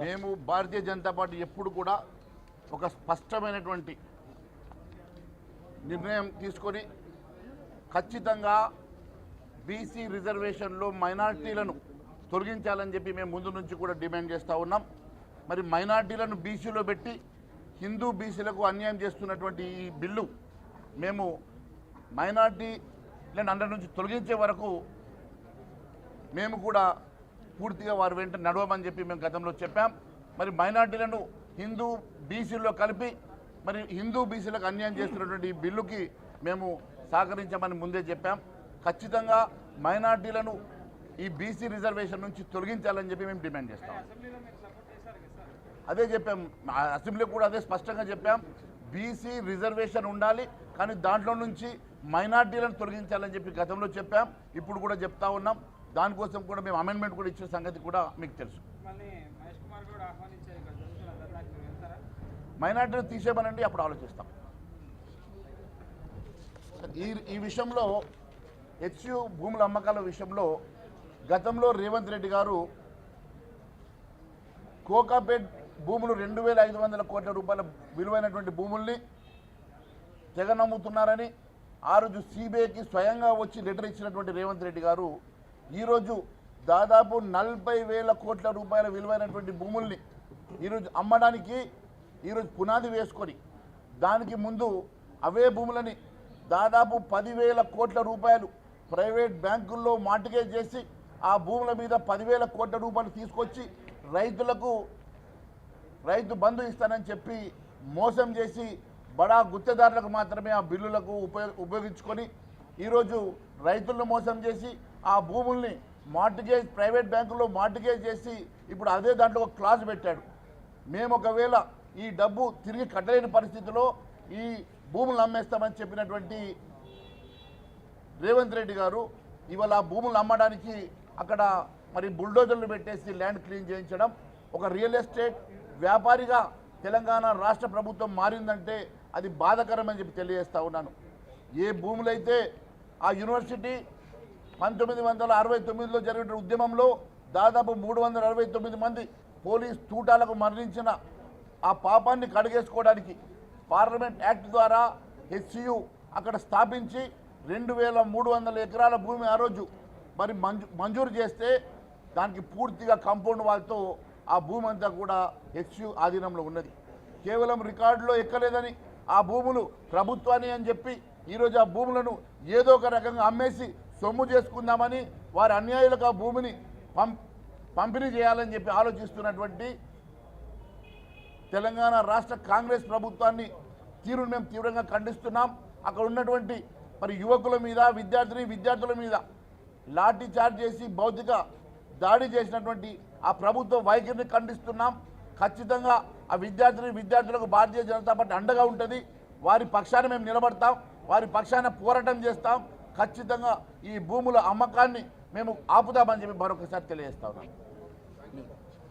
మేము భారతీయ జనతా పార్టీ ఎప్పుడు కూడా ఒక స్పష్టమైనటువంటి నిర్ణయం తీసుకొని ఖచ్చితంగా బీసీ రిజర్వేషన్లో మైనార్టీలను తొలగించాలని చెప్పి మేము ముందు నుంచి కూడా డిమాండ్ చేస్తూ ఉన్నాం. మరి మైనార్టీలను బీసీలో పెట్టి హిందూ బీసీలకు అన్యాయం చేస్తున్నటువంటి ఈ బిల్లు మేము మైనార్టీలను అందరి నుంచి తొలగించే వరకు మేము కూడా పూర్తిగా వారి వెంట నడవమని చెప్పి మేము గతంలో చెప్పాం. మరి మైనార్టీలను హిందూ బీసీల్లో కలిపి మరి హిందూ బీసీలకు అన్యాయం చేస్తున్నటువంటి ఈ బిల్లుకి మేము సహకరించామని ముందే చెప్పాం. ఖచ్చితంగా మైనార్టీలను ఈ బీసీ రిజర్వేషన్ నుంచి తొలగించాలని చెప్పి మేము డిమాండ్ చేస్తాం. అదే చెప్పాం. అసెంబ్లీ కూడా అదే స్పష్టంగా చెప్పాం. బీసీ రిజర్వేషన్ ఉండాలి కానీ దాంట్లో నుంచి మైనార్టీలను తొలగించాలని చెప్పి గతంలో చెప్పాం. ఇప్పుడు కూడా చెప్తా ఉన్నాం. దానికోసం కూడా మేము అమెండ్మెంట్ కూడా ఇచ్చిన సంగతి కూడా మీకు తెలుసు. మైనార్టీని తీసేయమనండి అప్పుడు ఆలోచిస్తాం. ఈ ఈ విషయంలో హెచ్యు భూముల అమ్మకాల విషయంలో గతంలో రేవంత్ రెడ్డి గారు కోకాపేట్ భూములు రెండు వేల ఐదు వందల కోట్ల రూపాయల విలువైనటువంటి భూముల్ని తెగనమ్ముతున్నారని ఆ రోజు సిబిఐకి స్వయంగా వచ్చి లెటర్ ఇచ్చినటువంటి రేవంత్ రెడ్డి గారు ఈరోజు దాదాపు నలభై వేల కోట్ల రూపాయల విలువైనటువంటి భూముల్ని ఈరోజు అమ్మడానికి ఈరోజు పునాది వేసుకొని దానికి ముందు అవే భూములని దాదాపు పదివేల కోట్ల రూపాయలు ప్రైవేట్ బ్యాంకుల్లో మార్టిగేజ్ చేసి ఆ భూముల మీద పదివేల కోట్ల రూపాయలు తీసుకొచ్చి రైతులకు రైతు బంధు ఇస్తానని చెప్పి మోసం చేసి బడా గుత్తేదారులకు మాత్రమే ఆ బిల్లులకు ఉపయోగ ఉపయోగించుకొని ఈరోజు రైతులను మోసం చేసి ఆ భూముల్ని మార్టిగేజ్ ప్రైవేట్ బ్యాంకుల్లో మార్టిగేజ్ చేసి ఇప్పుడు అదే దాంట్లో ఒక క్లాజ్ పెట్టాడు. మేము ఒకవేళ ఈ డబ్బు తిరిగి కట్టలేని పరిస్థితిలో ఈ భూములు అమ్మేస్తామని చెప్పినటువంటి రేవంత్ రెడ్డి గారు ఇవాళ ఆ భూములు అమ్మడానికి అక్కడ మరి బుల్డోజర్లు పెట్టేసి ల్యాండ్ క్లీన్ చేయించడం ఒక రియల్ ఎస్టేట్ వ్యాపారిగా తెలంగాణ రాష్ట్ర ప్రభుత్వం మారిందంటే అది బాధకరమని చెప్పి తెలియజేస్తా ఉన్నాను. ఏ భూములైతే ఆ యూనివర్సిటీ పంతొమ్మిది వందల అరవై తొమ్మిదిలో జరిగిన ఉద్యమంలో దాదాపు మూడు వందల అరవై తొమ్మిది మంది పోలీస్ తూటాలకు మరణించిన ఆ పాపాన్ని కడిగేసుకోవడానికి పార్లమెంట్ యాక్ట్ ద్వారా హెచ్సియు అక్కడ స్థాపించి రెండు వేల మూడు వందల ఎకరాల భూమి ఆ రోజు మరి మంజూ మంజూరు చేస్తే దానికి పూర్తిగా కాంపౌండ్ వాళ్ళతో ఆ భూమి అంతా కూడా హెచ్యు ఆధీనంలో ఉన్నది. కేవలం రికార్డులో ఎక్కలేదని ఆ భూములు ప్రభుత్వాన్ని అని చెప్పి ఈరోజు ఆ భూములను ఏదో ఒక రకంగా అమ్మేసి సొమ్ము చేసుకుందామని వారి అన్యాయులకు ఆ భూమిని పం పంపిణీ చేయాలని చెప్పి ఆలోచిస్తున్నటువంటి తెలంగాణ రాష్ట్ర కాంగ్రెస్ ప్రభుత్వాన్ని తీరును మేము తీవ్రంగా ఖండిస్తున్నాం. అక్కడ ఉన్నటువంటి మరి యువకుల మీద విద్యార్థిని విద్యార్థుల మీద లాఠీ చార్జ్ చేసి భౌతిక దాడి చేసినటువంటి ఆ ప్రభుత్వ వైఖరిని ఖండిస్తున్నాం. ఖచ్చితంగా ఆ విద్యార్థిని విద్యార్థులకు భారతీయ జనతా పార్టీ అండగా ఉంటుంది. వారి పక్షాన మేము నిలబడతాం. వారి పక్షాన పోరాటం చేస్తాం. ఖచ్చితంగా ఈ భూముల అమ్మకాన్ని మేము ఆపుదామని చెప్పి మరొకసారి తెలియజేస్తా ఉన్నాం.